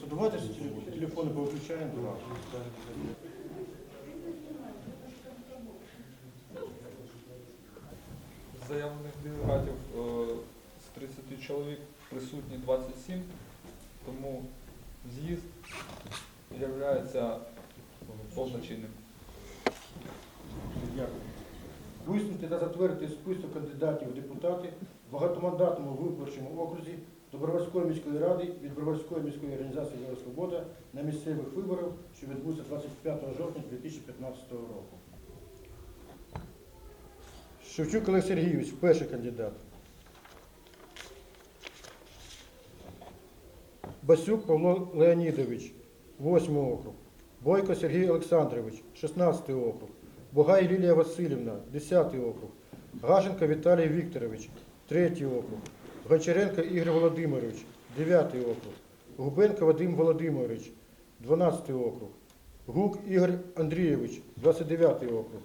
товариство, давайте телефони повиключаємо. Заявлених делегатів е, з 30 чоловік присутні 27, тому з'їзд є повночинним. Дякую. Висунути та затвердити список кандидатів у депутати в багатомандатному виборчому окрузі Добровольської міської ради від Броварської міської організації «Євро Свобода» на місцевих виборах, що відбудуться 25 жовтня 2015 року. Шевчук Олег Сергійович, перший кандидат. Басюк Павло Леонідович, 8 округ. Бойко Сергій Олександрович, 16 округ. Бугай Лілія Васильівна, 10 округ. Гашенко Віталій Вікторович, 3 округ. Гончаренко Ігор Володимирович, 9 округ. Губенко Вадим Володимирович, 12 округ. Гук Ігор Андрійович, 29 округ.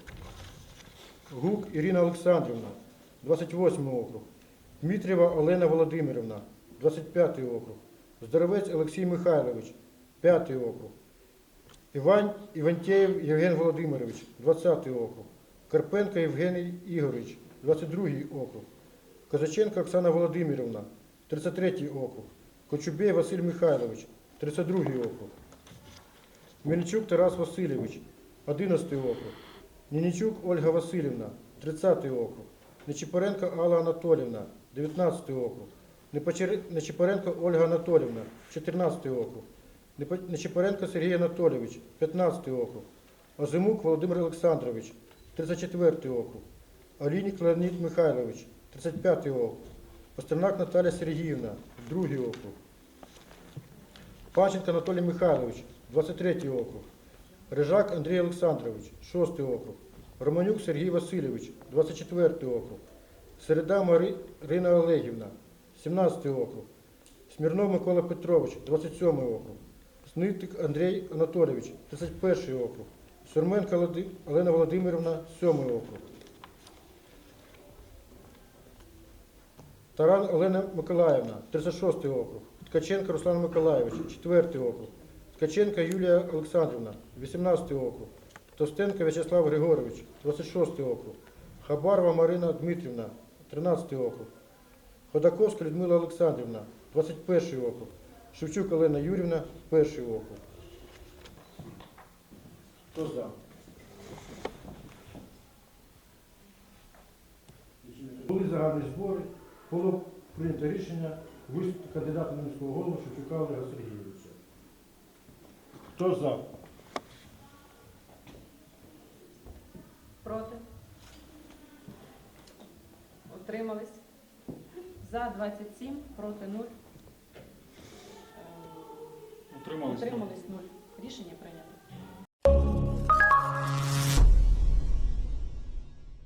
Гук Ірина Олександрівна, 28 округ. Дмитрієва Олена Володимирівна, 25 округ. Здоровець Олексій Михайлович, 5 округ. Іван Івантєєв Євген Володимирович, 20 округ. Карпенко Євгеній Ігорович, 22 округ. Козаченко Оксана Володимирівна, 33 округ. Кочубей Василь Михайлович, 32 округ. Мельничук Тарас Васильович, 11 округ. Нінічук Ольга Васильівна, 30 округ. Нечипоренко Алла Анатолівна, 19 округ. Нечипоренко Ольга Анатолівна, 14 округ. Нечипоренко Сергій Анатолійович, 15 округ. Озимук Володимир Олександрович, 34 округ. Олійник Леонід Михайлович, 35 округ. Пастернак Наталя Сергіївна, 2 округ. Панченко Анатолій Михайлович, 23 округ. Рижак Андрій Олександрович, 6 округ. Романюк Сергій Васильович, 24 округ. Середа Марина Олегівна, 17 округ. Смірнов Микола Петрович, 27 округ. Снитик Андрій Анатолійович, 31 округ. Сурменко Олена Володимирівна, 7 округ. Таран Олена Миколаївна, 36 округ. Ткаченко Руслан Миколаївич, 4 округ. Ткаченко Юлія Олександрівна, 18 округ. Товстенко В'ячеслав Григорович, 26 округ. Хабарова Марина Дмитрівна, 13 округ. Ходаковська Людмила Олександрівна, 21 округ. Шевчук Олена Юрівна, 1 округ. Хто за? Були загальні збори, було прийнято рішення висунути кандидата на міського голову Шевчука Олега Сергійовича. Хто за? Проти? Утримались? За 27, проти 0. Утримались? Утримались 0. Рішення прийнято.